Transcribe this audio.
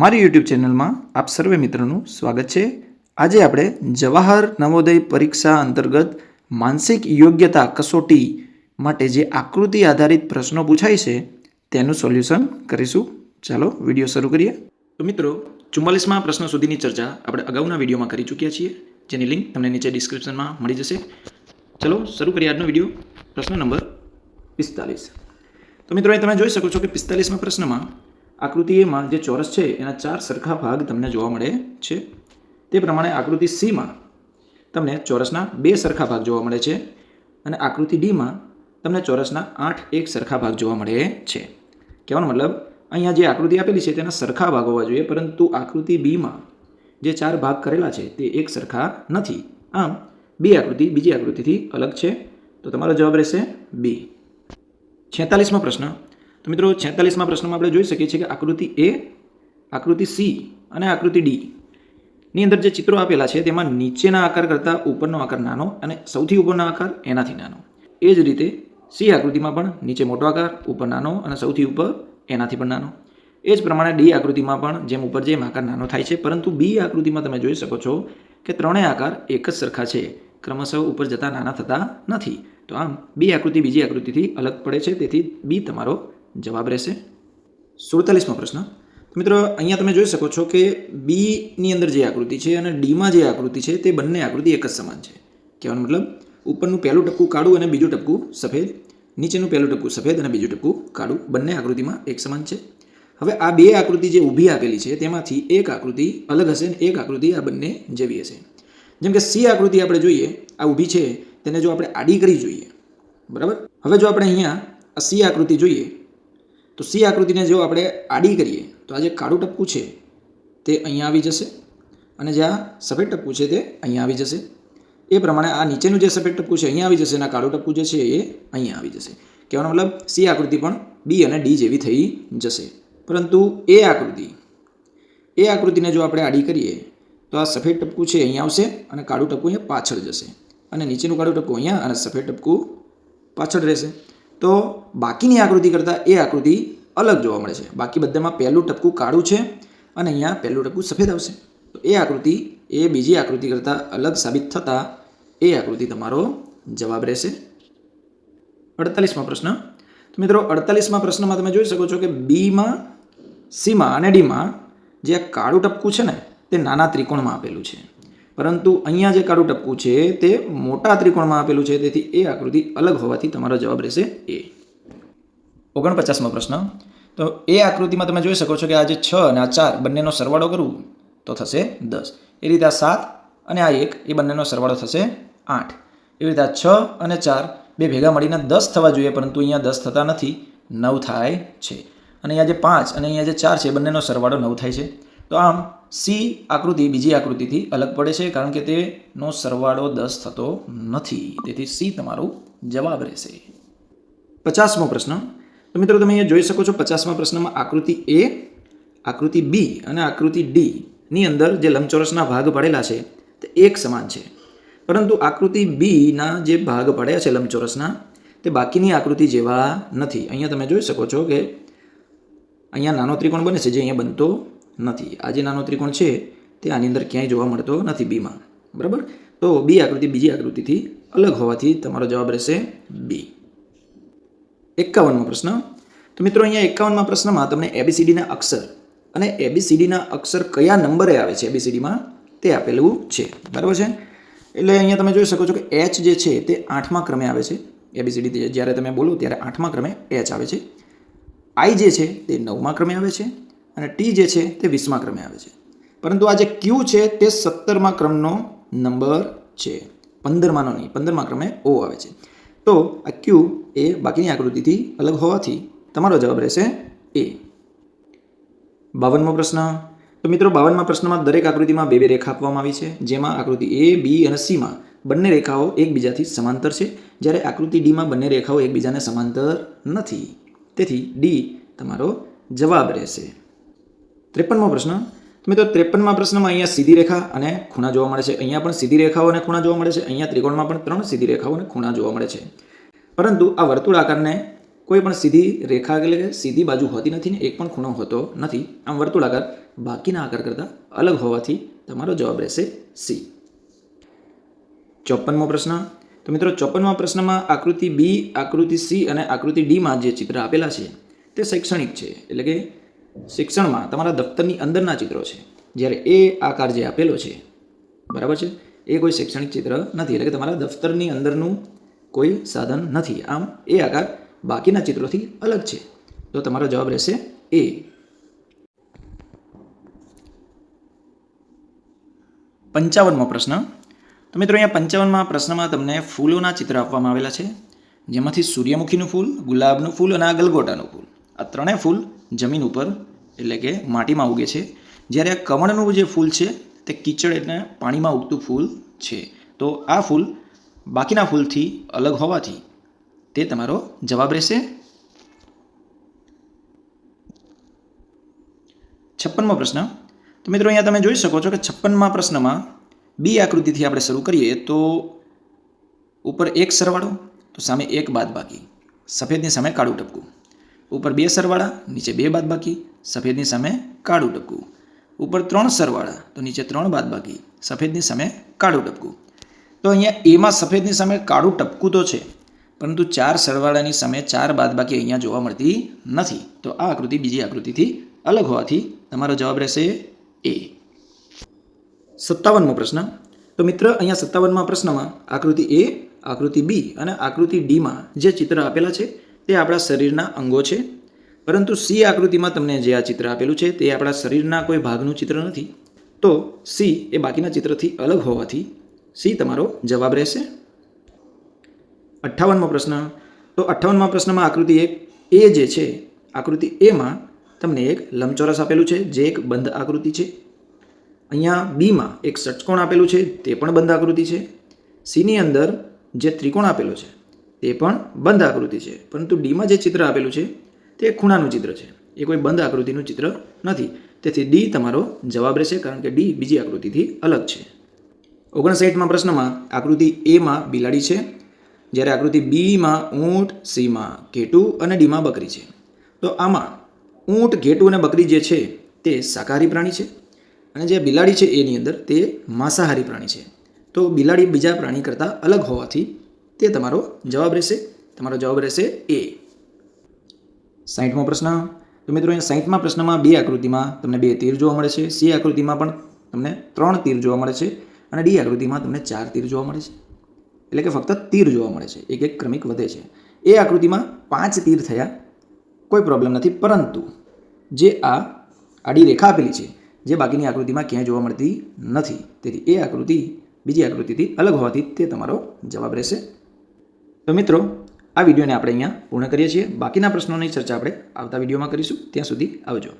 મારી યુટ્યુબ ચેનલમાં આપ સર્વે મિત્રોનું સ્વાગત છે. આજે આપણે જવાહર નવોદય પરીક્ષા અંતર્ગત માનસિક યોગ્યતા કસોટી માટે જે આકૃતિ આધારિત પ્રશ્નો પૂછાય છે, તેનું સોલ્યુશન કરીશું. ચાલો, વીડિયો શરૂ કરીએ. તો મિત્રો, ચુમ્માલીસમાં પ્રશ્ન સુધીની ચર્ચા આપણે અગાઉના વિડીયોમાં કરી ચૂક્યા છીએ. જેની લિંક તમને નીચે ડિસ્ક્રિપ્શનમાં મળી જશે. ચલો, શરૂ કરીએ આજનો વીડિયો. પ્રશ્ન નંબર પિસ્તાલીસ. તો મિત્રો, અહીં તમે જોઈ શકો છો કે પિસ્તાલીસમાં પ્રશ્નમાં આકૃતિ એમાં જે ચોરસ છે, એના ચાર સરખા ભાગ તમને જોવા મળે છે. તે પ્રમાણે આકૃતિ સીમાં તમને ચોરસના બે સરખા ભાગ જોવા મળે છે અને આકૃતિ ડીમાં તમને ચોરસના આઠ એક સરખા ભાગ જોવા મળે છે. કહેવાનો મતલબ, અહીંયા જે આકૃતિ આપેલી છે તેના સરખા ભાગ હોવા જોઈએ, પરંતુ આકૃતિ બીમાં જે ચાર ભાગ કરેલા છે તે એક સરખા નથી. આમ બી આકૃતિ બીજી આકૃતિથી અલગ છે. તો તમારો જવાબ રહેશે બી છેતાલીસમો પ્રશ્ન. તો મિત્રો છેતાલીસમાં પ્રશ્નમાં આપણે જોઈ શકીએ છીએ કે આકૃતિ એ, આકૃતિ સી અને આકૃતિ ડી ની અંદર જે ચિત્રો આપેલા છે તેમાં નીચેના આકાર કરતાં ઉપરનો આકાર નાનો અને સૌથી ઉપરનો આકાર એનાથી નાનો. એ જ રીતે સી આકૃતિમાં પણ નીચે મોટો આકાર, ઉપર નાનો અને સૌથી ઉપર એનાથી પણ નાનો. એ જ પ્રમાણે ડી આકૃતિમાં પણ જેમ ઉપર જેમ આકાર નાનો થાય છે, પરંતુ બી આકૃતિમાં તમે જોઈ શકો છો કે ત્રણેય આકાર એક જ સરખા છે, ક્રમશઃ ઉપર જતાં નાના થતા નથી. તો આમ બી આકૃતિ બીજી આકૃતિથી અલગ પડે છે, તેથી બી તમારો જવાબ રહેશે સુડતાલીસમો પ્રશ્ન. મિત્રો, અહીંયા તમે જોઈ શકો છો કે બીની અંદર જે આકૃતિ છે અને ડીમાં જે આકૃતિ છે તે બંને આકૃતિ એક જ સમાન છે. કહેવાનો મતલબ, ઉપરનું પહેલું ટપકું કાળું અને બીજું ટપકું સફેદ, નીચેનું પહેલું ટપકું સફેદ અને બીજું ટપકું કાળું. બંને આકૃતિમાં એક સમાન છે. હવે આ બે આકૃતિ જે ઊભી આપેલી છે, તેમાંથી એક આકૃતિ અલગ હશે અને એક આકૃતિ આ બંને જેવી હશે. જેમ કે સી આકૃતિ આપણે જોઈએ, આ ઊભી છે, તેને જો આપણે આડી કરી જોઈએ, બરાબર? હવે જો આપણે અહીંયા સી આકૃતિ જોઈએ તો સી આકૃતિને જો આપણે આડી કરીએ, તો આ જે કાળું ટપકું છે, તે અહીંયા આવી જશે અને જે આ સફેદ ટપકું છે તે અહીંયા આવી જશે. એ પ્રમાણે આ નીચેનું જે સફેદ ટપકું છે અહીંયા આવી જશે અને આ કાળું ટપકું જે છે એ અહીંયા આવી જશે. કહેવાનો મતલબ સી આકૃતિ પણ બી અને ડી જેવી થઈ જશે. પરંતુ એ આકૃતિ, એ આકૃતિને જો આપણે આડી કરીએ, તો આ સફેદ ટપકું છે અહીંયા આવશે અને કાળું ટપકું અહીંયા પાછળ જશે. અને નીચેનું કાળું ટપકું અહીંયા અને સફેદ ટપકું પાછળ રહેશે. તો બાકીની આકૃતિ કરતાં એ આકૃતિ અલગ જોવા મળે છે. બાકી બધામાં પહેલું ટપકું કાળું છે અને અહીંયા પહેલું ટપકું સફેદ આવશે. તો એ આકૃતિ, એ બીજી આકૃતિ કરતાં અલગ સાબિત થતાં એ આકૃતિ તમારો જવાબ રહેશે. અડતાલીસમાં પ્રશ્ન. તો મિત્રો, અડતાલીસમાં પ્રશ્નમાં તમે જોઈ શકો છો કે બીમાં, સીમાં અને ડીમાં જે આ કાળું ટપકું છે ને, તે નાના ત્રિકોણમાં આપેલું છે. પરંતુ અહીંયા જે કાળું ટપકું છે તે મોટા ત્રિકોણમાં આપેલું છે, તેથી એ આકૃતિ અલગ હોવાથી તમારો જવાબ રહેશે એ ઓગણપચાસમો પ્રશ્ન. તો એ આકૃતિમાં તમે જોઈ શકો છો કે આ જે છ અને આ ચાર બંનેનો સરવાળો કરું તો થશે દસ. એ રીતે આ સાત અને આ એક, એ બંનેનો સરવાળો થશે આઠ. એવી રીતે આ છ અને ચાર બે ભેગા મળીને દસ થવા જોઈએ, પરંતુ અહીંયા દસ થતા નથી, નવ થાય છે. અને અહીંયા જે પાંચ અને અહીંયા જે ચાર છે બંનેનો સરવાળો નવ થાય છે. તો આમ સી આકૃતિ બીજી આકૃતિથી અલગ પડે છે કારણ કે તેનો સરવાળો દસ થતો નથી. તેથી સી તમારો જવાબ રહેશે. પચાસમો પ્રશ્ન. તો મિત્રો તમે અહીંયા જોઈ શકો છો પચાસમા પ્રશ્નમાં આકૃતિ એ, આકૃતિ બી અને આકૃતિ ડી ની અંદર જે લંબચોરસના ભાગ પડેલા છે તે એક સમાન છે. પરંતુ આકૃતિ બીના જે ભાગ પડ્યા છે લંબચોરસના, તે બાકીની આકૃતિ જેવા નથી. અહીંયા તમે જોઈ શકો છો કે અહીંયા નાનો ત્રિકોણ બને છે જે અહીંયા બનતો નથી. આ જે નાનો ત્રિકોણ છે, તે આની અંદર ક્યાંય જોવા મળતો નથી બીમાં બરાબર? તો બી આકૃતિ બીજી આકૃતિથી અલગ હોવાથી તમારો જવાબ રહેશે બી એકાવનમો પ્રશ્ન. તો મિત્રો, અહીંયા એકાવનમાં પ્રશ્નમાં તમને એબીસીડીના અક્ષર અને એબીસીડીના અક્ષર કયા નંબરે આવે છે? એબીસીડીમાં તે આપેલું છે. બરાબર છે? એટલે અહીંયા તમે જોઈ શકો છો કે એચ જે છે, તે આઠમા ક્રમે આવે છે. એબીસીડી જ્યારે તમે બોલો ત્યારે આઠમા ક્રમે એચ આવે છે. આઈ જે છે, તે નવમા ક્રમે આવે છે. અને ટી જે છે તે વીસમા ક્રમે આવે છે. પરંતુ આ જે ક્યુ છે તે સત્તરમા ક્રમનો નંબર છે. પંદરમાનો નહીં, પંદરમા ક્રમે ઓ આવે છે. તો આ ક્યુ એ બાકીની આકૃતિથી અલગ હોવાથી તમારો જવાબ રહેશે એ બાવનમો પ્રશ્ન. તો મિત્રો, બાવનમાં પ્રશ્નમાં દરેક આકૃતિમાં બે બે રેખા આપવામાં આવી છે. જેમાં આકૃતિ એ બી અને સીમાં બંને રેખાઓ એકબીજાથી સમાંતર છે. જ્યારે આકૃતિ ડીમાં બંને રેખાઓ એકબીજાને સમાંતર નથી. તેથી ડી તમારો જવાબ રહેશે. ત્રેપનમો પ્રશ્ન. તો મિત્રો ત્રેપનમાં પ્રશ્નમાં અહીંયા સીધી રેખા અને ખૂણા જોવા મળે છે. અહીંયા પણ સીધી રેખાઓ અને ખૂણા જોવા મળે છે. અહીંયા ત્રિકોણમાં પણ ત્રણ સીધી રેખાઓ અને ખૂણા જોવા મળે છે. પરંતુ આ વર્તુળ આકારને કોઈ પણ સીધી રેખા એટલે સીધી બાજુ હોતી નથી ને એક પણ ખૂણો હોતો નથી. આમ વર્તુળાકાર બાકીના આકાર કરતાં અલગ હોવાથી તમારો જવાબ રહેશે સી ચોપનમો પ્રશ્ન. તો મિત્રો ચોપનમા પ્રશ્નમાં આકૃતિ બી આકૃતિ સી અને આકૃતિ ડીમાં જે ચિત્ર આપેલા છે તે શૈક્ષણિક છે. એટલે કે શિક્ષણમાં તમારા દફતરની અંદરના ચિત્રો છે. જ્યારે એ આકાર જે આપેલો છે, બરાબર છે? એ કોઈ શૈક્ષણિક ચિત્ર નથી. એટલે કે તમારા દફતરની અંદરનું કોઈ સાધન નથી. આમ, એ આકાર બાકીના ચિત્રોથી અલગ છે. તો તમારો જવાબ રહેશે એ. પંચાવનમો પ્રશ્ન. તો મિત્રો, અહીંયા પંચાવનમાં પ્રશ્નમાં તમને ફૂલોના ચિત્ર આપવામાં આવેલા છે. જેમાંથી સૂર્યમુખીનું ફૂલ, ગુલાબનું ફૂલ અને આ ગલગોટાનું ફૂલ. આ ત્રણેય ફૂલ જમીન ઉપર, એટલે કે માટીમાં ઉગે છે. જ્યારે આ કમળનું જે ફૂલ છે, તે કીચડ એટલે પાણીમાં ઉગતું ફૂલ છે. તો આ ફૂલ બાકીના ફૂલથી અલગ હોવાથી તે તમારો જવાબ રહેશે છપ્પનમો પ્રશ્ન. તો મિત્રો, અહીંયા તમે જોઈ શકો છો કે છપ્પનમાં પ્રશ્નમાં બી આકૃતિથી આપણે શરૂ કરીએ તો ઉપર એક સરવાળો, તો સામે એક બાદ બાકી સફેદની સામે કાળું ટપકું. ઉપર બે સરવાળા, નીચે બે બાદ બાકી સફેદની સામે કાળું ટપકું. ઉપર ત્રણ સરવાળા, તો નીચે ત્રણ બાદ બાકી સફેદની સામે કાળું ટપકું. તો અહીંયા એમાં સફેદની સામે કાળું ટપકું તો છે, પરંતુ ચાર સરવાળાની સામે ચાર બાદ બાકી અહીંયા જોવા મળતી નથી. તો આ આકૃતિ બીજી આકૃતિથી અલગ હોવાથી તમારો જવાબ રહેશે એ. સત્તાવનમો પ્રશ્ન. તો મિત્ર, અહીંયા સત્તાવનમાં પ્રશ્નમાં આકૃતિ એ, આકૃતિ બી અને આકૃતિ ડીમાં જે ચિત્ર આપેલા છે તે આપણા શરીરના અંગો છે. પરંતુ સી આકૃતિમાં તમને જે આ ચિત્ર આપેલું છે તે આપણા શરીરના કોઈ ભાગનું ચિત્ર નથી. તો સી એ બાકીના ચિત્રથી અલગ હોવાથી સી તમારો જવાબ રહેશે. અઠ્ઠાવનમો પ્રશ્ન. તો અઠ્ઠાવનમાં પ્રશ્નમાં આકૃતિ એક એ જે છે, આકૃતિ એમાં તમને એક લંબચોરસ આપેલું છે, જે એક બંધ આકૃતિ છે. અહીંયા બીમાં એક ષટકોણ આપેલું છે, તે પણ બંધ આકૃતિ છે. સીની અંદર જે ત્રિકોણ આપેલો છે તે પણ બંધ આકૃતિ છે. પરંતુ ડીમાં જે ચિત્ર આપેલું છે, તે ખૂણાનું ચિત્ર છે. એ કોઈ બંધ આકૃતિનું ચિત્ર નથી. તેથી ડી તમારો જવાબ રહેશે, કારણ કે ડી બીજી આકૃતિથી અલગ છે. ઓગણસાઠમાં પ્રશ્નમાં આકૃતિ એમાં બિલાડી છે. જ્યારે આકૃતિ બીમાં ઊંટ સીમાં ઘેટું અને ડીમાં બકરી છે. તો આમાં ઊંટ, ઘેટું અને બકરી જે છે, તે શાકાહારી પ્રાણી છે. અને જે બિલાડી છે એની અંદર તે માંસાહારી પ્રાણી છે. તો બિલાડી બીજા પ્રાણી કરતાં અલગ હોવાથી તે તમારો જવાબ રહેશે. તમારો જવાબ રહેશે એ સાહીઠમો પ્રશ્ન. તો મિત્રો અહીંયા સાહીઠમા પ્રશ્નમાં બે આકૃતિમાં તમને બે તીર જોવા મળે છે. સી આકૃતિમાં પણ તમને ત્રણ તીર જોવા મળે છે અને ડી આકૃતિમાં તમને ચાર તીર જોવા મળે છે. એટલે કે ફક્ત તીર જોવા મળે છે. એક એક ક્રમિક વધે છે. એ આકૃતિમાં પાંચ તીર થયા. કોઈ પ્રોબ્લેમ નથી. પરંતુ જે આ આડી રેખા આપેલી છે, જે બાકીની આકૃતિમાં ક્યાંય જોવા મળતી નથી. તેથી એ આકૃતિ બીજી આકૃતિથી અલગ હોવાથી તે તમારો જવાબ રહેશે. તો મિત્રો, આ વિડીયોને આપણે અહીંયા પૂર્ણ કરીએ છીએ. બાકીના પ્રશ્નોની ચર્ચા આપણે આવતા વિડીયોમાં કરીશું. ત્યાં સુધી આવજો.